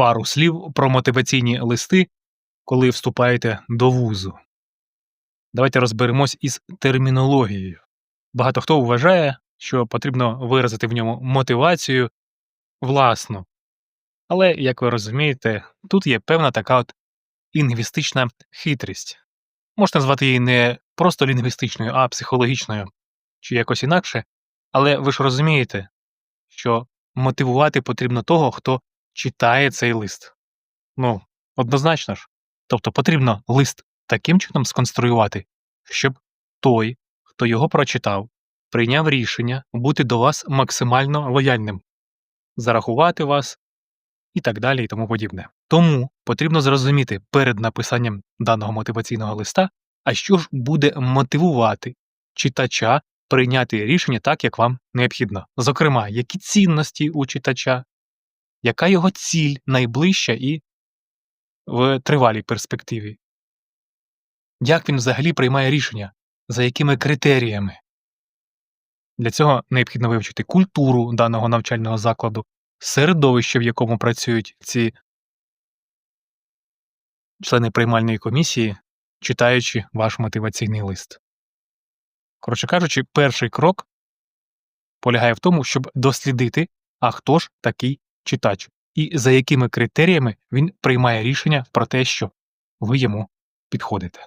пару слів про мотиваційні листи, коли вступаєте до вузу. Давайте розберемось із термінологією. Багато хто вважає, що потрібно виразити в ньому мотивацію власну. Але, як ви розумієте, тут є певна така от лінгвістична хитрість. Можна назвати її не просто лінгвістичною, а психологічною чи якось інакше, але ви ж розумієте, що мотивувати потрібно того, хто читає цей лист. Ну, однозначно ж. Тобто потрібно лист таким чином сконструювати, щоб той, хто його прочитав, прийняв рішення бути до вас максимально лояльним, зарахувати вас і так далі, і тому подібне. Тому потрібно зрозуміти перед написанням даного мотиваційного листа, а що ж буде мотивувати читача прийняти рішення так, як вам необхідно. Зокрема, які цінності у читача, яка його ціль найближча і в тривалій перспективі. Як він взагалі приймає рішення, за якими критеріями? Для цього необхідно вивчити культуру даного навчального закладу, середовище, в якому працюють ці члени приймальної комісії, читаючи ваш мотиваційний лист. Коротше кажучи, перший крок полягає в тому, щоб дослідити, а хто ж такий читач, і за якими критеріями він приймає рішення про те, що ви йому підходите.